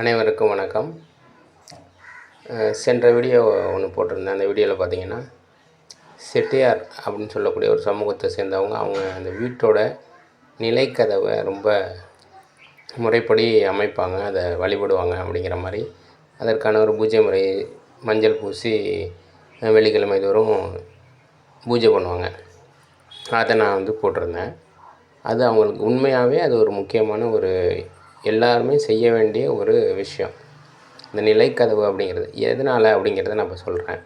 அனைவருக்கும் வணக்கம். சென்ற வீடியோ ஒன்று போட்டிருந்தேன். அந்த வீடியோவில் பார்த்தீங்கன்னா செட்டியார் அப்படின்னு சொல்லக்கூடிய ஒரு சமூகத்தை சேர்ந்தவங்க அவங்க அந்த வீட்டோட நிலைக்கதவை ரொம்ப முறைப்படி அமைப்பாங்க அதை வழிபடுவாங்க அப்படிங்கிற மாதிரி. அதற்கான ஒரு பூஜை முறை மஞ்சள் பூசி வெள்ளிக்கிழமை தோறும் பூஜை பண்ணுவாங்க. அதை நான் வந்து போட்டிருந்தேன். அது அவங்களுக்கு உண்மையாகவே அது ஒரு முக்கியமான ஒரு எல்லாருமே செய்ய வேண்டிய ஒரு விஷயம். இந்த நிலைக்கதவு அப்படிங்கிறது. எதனால் அப்படிங்கிறத நான் இப்போ சொல்கிறேன்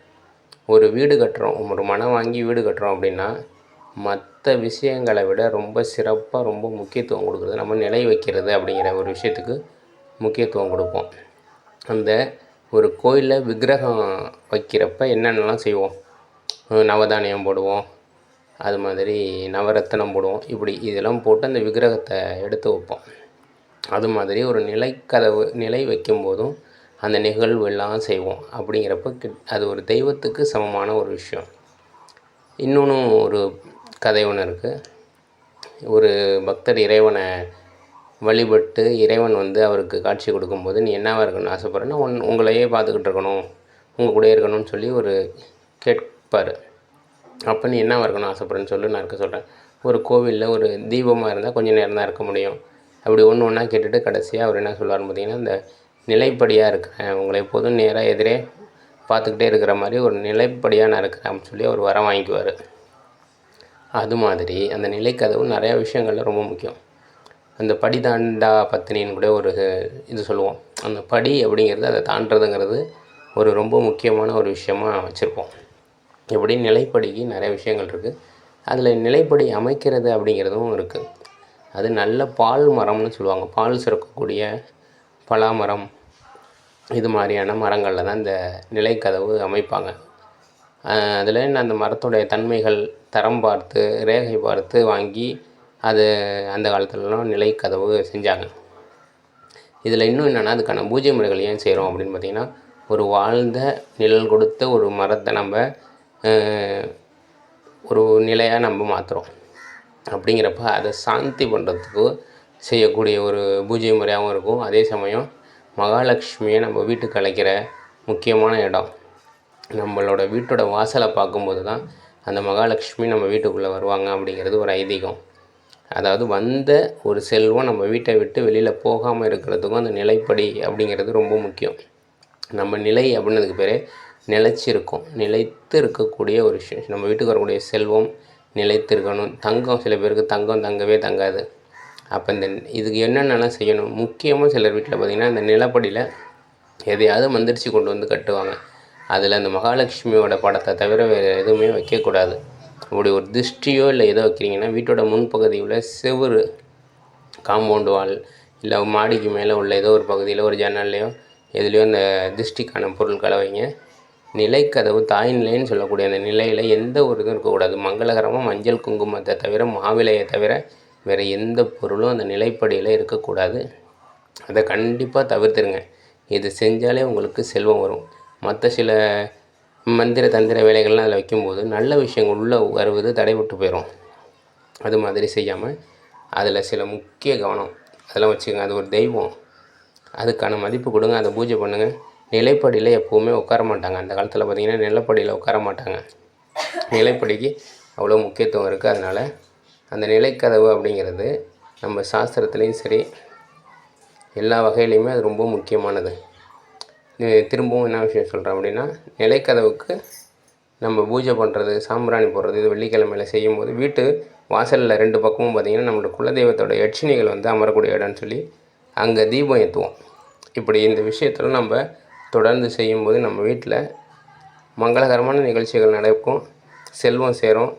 ஒரு வீடு கட்டுறோம் ஒரு மனம் வாங்கி வீடு கட்டுறோம் அப்படின்னா மற்ற விஷயங்களை விட ரொம்ப சிறப்பாக ரொம்ப முக்கியத்துவம் கொடுக்குறது நம்ம நிலை வைக்கிறது அப்படிங்கிற ஒரு விஷயத்துக்கு முக்கியத்துவம் கொடுப்போம். அந்த ஒரு கோயிலில் விக்கிரகம் வைக்கிறப்ப என்னென்னலாம் செய்வோம்? நவதானியம் போடுவோம் அது மாதிரி நவரத்தினம் போடுவோம் இப்படி இதெல்லாம் போட்டு அந்த விக்கிரகத்தை எடுத்து வைப்போம். அது மாதிரி ஒரு நிலைக்கதவு நிலை வைக்கும்போதும் அந்த நிகழ்வு எல்லாம் செய்வோம். அப்படிங்கிறப்ப கிட் அது ஒரு தெய்வத்துக்கு சமமான ஒரு விஷயம். இன்னொன்று ஒரு கதை ஒன்று இருக்குது ஒரு பக்தர் இறைவனை வழிபட்டு இறைவன் வந்து அவருக்கு காட்சி கொடுக்கும்போது நீ என்னவாக இருக்கணும்னு ஆசைப்பட்றேன்னா உன் உங்களையே பார்த்துக்கிட்டு இருக்கணும். உங்கள் கூட இருக்கணும்னு சொல்லி ஒரு கேட்பார். அப்போ நீ என்ன இருக்கணும் ஆசைப்பட்றேன்னு சொல்லி நான் இருக்க சொல்கிறேன் ஒரு கோவிலில் ஒரு தீபமாக இருந்தால் கொஞ்சம் நேரம் தான் இருக்க முடியும். அப்படி ஒன்று ஒன்றா கேட்டுட்டு கடைசியாக அவர் என்ன சொல்லுவார்னு பார்த்தீங்கன்னா இந்த நிலைப்படியாக இருக்கிறேன் உங்களை எப்போதும் நேராக எதிரே பார்த்துக்கிட்டே இருக்கிற மாதிரி ஒரு நிலைப்படியாக நான் இருக்கிறேன் அப்படின்னு சொல்லி அவர் வரம் வாங்கிக்குவார். அது மாதிரி அந்த நிலைக்கதவு நிறையா விஷயங்கள்ல ரொம்ப முக்கியம். அந்த படி தாண்டா பத்தினின்னு கூட ஒரு இது சொல்லுவோம். அந்த படி அப்படிங்கிறது அதை தாண்டுறதுங்கிறது ஒரு ரொம்ப முக்கியமான ஒரு விஷயமாக வச்சுருப்போம். எப்படி? நிலைப்படிக்கு நிறைய விஷயங்கள் இருக்குது அதில் நிலைப்படி அமைக்கிறது அப்படிங்கிறதும் இருக்குது அது நல்ல பால் மரம்னு சொல்லுவாங்க. பால் சுரக்கக்கூடிய பலாமரம் இது மாதிரியான மரங்களில் தான் இந்த நிலைக்கதவு அமைப்பாங்க. அதில் அந்த மரத்துடைய தன்மைகள் தரம் பார்த்து ரேகை பார்த்து வாங்கி அது அந்த காலத்துலலாம் நிலைக்கதவு செஞ்சாங்க. இதில் இன்னும் என்னென்னா அதுக்கான பூஜை முறைகள் ஏன் செய்கிறோம் அப்படின்னு பார்த்திங்கன்னா ஒரு வாழ்ந்த நிழல் கொடுத்த ஒரு மரத்தை நம்ம ஒரு நிலையாக நம்ம மாற்றுறோம் அப்படிங்கிறப்ப அதை சாந்தி பண்ணுறதுக்கு செய்யக்கூடிய ஒரு பூஜை முறையாகவும் இருக்கும். அதே சமயம் மகாலட்சுமியை நம்ம வீட்டுக்கு அழைக்கிற முக்கியமான இடம். நம்மளோட வீட்டோட வாசலை பார்க்கும்போது தான் அந்த மகாலட்சுமி நம்ம வீட்டுக்குள்ளே வருவாங்க அப்படிங்கிறது ஒரு ஐதீகம். அதாவது வந்த ஒரு செல்வம் நம்ம வீட்டை விட்டு வெளியில் போகாமல் இருக்கிறதுக்கும் அந்த நிலைப்படி அப்படிங்கிறது ரொம்ப முக்கியம். நம்ம நிலை அப்படின்னதுக்கு பேர் நிலைச்சிருக்கும். நிலைத்து இருக்கக்கூடிய ஒரு விஷயம். நம்ம வீட்டுக்கு வரக்கூடிய செல்வம் நிலைத்திருக்கணும். தங்கம் சில பேருக்கு தங்கம் தங்கவே தங்காது. அப்போ இந்த இதுக்கு என்னென்னலாம் செய்யணும்? முக்கியமாக சிலர் வீட்டில் பார்த்திங்கன்னா இந்த நிலப்படியில் எதையாவது மந்திரிச்சு கொண்டு வந்து கட்டுவாங்க. அதில் அந்த மகாலட்சுமியோட படத்தை தவிர வேறு எதுவுமே வைக்கக்கூடாது. அப்படி ஒரு திருஷ்டியோ இல்லை ஏதோ வைக்கிறீங்கன்னா வீட்டோட முன்பகுதியில் செவுரு காம்பவுண்டு வால் இல்லை மாடிக்கு மேலே உள்ள ஏதோ ஒரு பகுதியில் ஒரு ஜன்னல்லையோ எதுலேயோ அந்த திருஷ்டிக்கான பொருட்களை வைங்க. நிலைக்கதவு தாய் நிலைன்னு சொல்லக்கூடிய அந்த நிலையில் எந்த ஒரு இதுவும் இருக்கக்கூடாது. மங்களகரமாக மஞ்சள் குங்குமத்தை தவிர மாவிலையை தவிர வேறு எந்த பொருளும் அந்த நிலைப்படியில் இருக்கக்கூடாது. அதை கண்டிப்பாக தவிர்த்துருங்க. இது செஞ்சாலே உங்களுக்கு செல்வம் வரும். மற்ற சில மந்திர தந்திர வேலைகள்லாம் அதில் வைக்கும்போது நல்ல விஷயங்கள் உள்ளே வருவது தடைபட்டு போயிடும் அது மாதிரி செய்யாமல் அதில் சில முக்கிய கவனம் அதெல்லாம் வச்சுக்கோங்க. அது ஒரு தெய்வம். அதுக்கான மதிப்பு கொடுங்க. அதை பூஜை பண்ணுங்கள் நிலைப்படியில் எப்போவுமே உட்கார மாட்டாங்க. அந்த காலத்தில் பார்த்திங்கன்னா நிலப்படியில் உட்கார மாட்டாங்க. நிலைப்படிக்கு அவ்வளோ முக்கியத்துவம் இருக்குது அதனால் அந்த நிலைக்கதவு அப்படிங்கிறது நம்ம சாஸ்திரத்துலேயும் சரி எல்லா வகையிலையுமே அது ரொம்ப முக்கியமானது. திரும்பவும் என்ன விஷயம் சொல்கிறேன் அப்படின்னா நிலைக்கதவுக்கு நம்ம பூஜை பண்ணுறது சாம்பிராணி போடுறது இது வெள்ளிக்கிழமையில் செய்யும்போது வீட்டு வாசலில் ரெண்டு பக்கமும் பார்த்திங்கன்னா நம்மளோட குலதெய்வத்தோட யட்சினிகள் வந்து அமரக்கூடிய இடம்னு சொல்லி அங்கே தீபம் ஏற்றுவோம் இப்படி இந்த விஷயத்தில் நம்ம தொடர்ந்து செய்யும்போது நம்ம வீட்டில் மங்களகரமான நிகழ்ச்சிகள் நடக்கும் செல்வம் சேரும்.